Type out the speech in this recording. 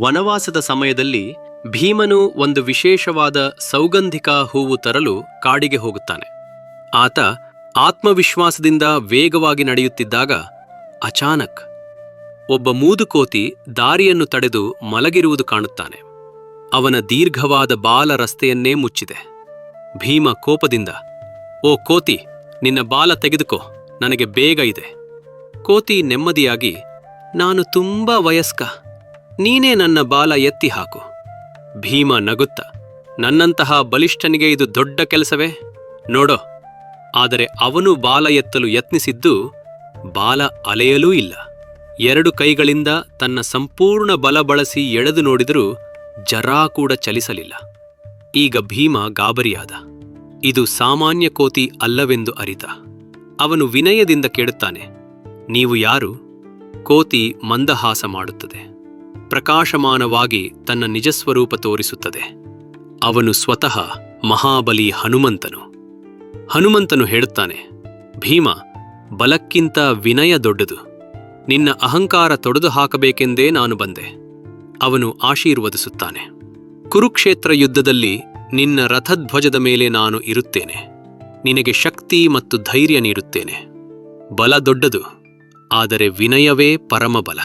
ವನವಾಸದ ಸಮಯದಲ್ಲಿ ಭೀಮನು ಒಂದು ವಿಶೇಷವಾದ ಸೌಗಂಧಿಕ ಹೂವು ತರಲು ಕಾಡಿಗೆ ಹೋಗುತ್ತಾನೆ. ಆತ ಆತ್ಮವಿಶ್ವಾಸದಿಂದ ವೇಗವಾಗಿ ನಡೆಯುತ್ತಿದ್ದಾಗ ಅಚಾನಕ್ ಒಬ್ಬ ಮೂದುಕೋತಿ ದಾರಿಯನ್ನು ತಡೆದು ಮಲಗಿರುವುದು ಕಾಣುತ್ತಾನೆ. ಅವನ ದೀರ್ಘವಾದ ಬಾಲ ರಸ್ತೆಯನ್ನೇ ಮುಚ್ಚಿದೆ. ಭೀಮ ಕೋಪದಿಂದ, ಓ ಕೋತಿ, ನಿನ್ನ ಬಾಲ ತೆಗೆದುಕೋ, ನನಗೆ ಬೇಗ ಇದೆ. ಕೋತಿ ನೆಮ್ಮದಿಯಾಗಿ, ನಾನು ತುಂಬಾ ವಯಸ್ಕ ನೀನೇ ನನ್ನ ಬಾಲ ಎತ್ತಿ ಹಾಕು. ಭೀಮ ನಗುತ್ತ, ನನ್ನಂತಹ ಬಲಿಷ್ಠನಿಗೆ ಇದು ದೊಡ್ಡ ಕೆಲಸವೇ? ನೋಡೋ, ಆದರೆ ಅವನು ಬಾಲ ಎತ್ತಲು ಯತ್ನಿಸಿದ್ದು ಬಾಲ ಅಲೆಯಲೂ ಇಲ್ಲ. ಎರಡು ಕೈಗಳಿಂದ ತನ್ನ ಸಂಪೂರ್ಣ ಬಲ ಬಳಸಿ ಎಳೆದು ನೋಡಿದರೂ ಜರಾ ಕೂಡ ಚಲಿಸಲಿಲ್ಲ. ಈಗ ಭೀಮ ಗಾಬರಿಯಾದ. ಇದು ಸಾಮಾನ್ಯ ಕೋತಿ ಅಲ್ಲವೆಂದು ಅರಿತ. ಅವನು ವಿನಯದಿಂದ ಕೇಳುತ್ತಾನೆ, ನೀವು ಯಾರು? ಕೋತಿ ಮಂದಹಾಸ ಮಾಡುತ್ತದೆ. ಪ್ರಕಾಶಮಾನವಾಗಿ ತನ್ನ ನಿಜಸ್ವರೂಪ ತೋರಿಸುತ್ತದೆ. ಅವನು ಸ್ವತಃ ಮಹಾಬಲಿ ಹನುಮಂತನು. ಹನುಮಂತನು ಹೇಳುತ್ತಾನೆ, ಭೀಮ, ಬಲಕ್ಕಿಂತ ವಿನಯ ದೊಡ್ಡದು. ನಿನ್ನ ಅಹಂಕಾರ ತೊಡೆದು ಹಾಕಬೇಕೆಂದೇ ನಾನು ಬಂದೆ. ಅವನು ಆಶೀರ್ವದಿಸುತ್ತಾನೆ. ಕುರುಕ್ಷೇತ್ರ ಯುದ್ಧದಲ್ಲಿ ನಿನ್ನ ರಥಧ್ವಜದ ಮೇಲೆ ನಾನು ಇರುತ್ತೇನೆ. ನಿನಗೆ ಶಕ್ತಿ ಮತ್ತು ಧೈರ್ಯ ನೀಡುತ್ತೇನೆ. ಬಲ ದೊಡ್ಡದು, ಆದರೆ ವಿನಯವೇ ಪರಮಬಲ.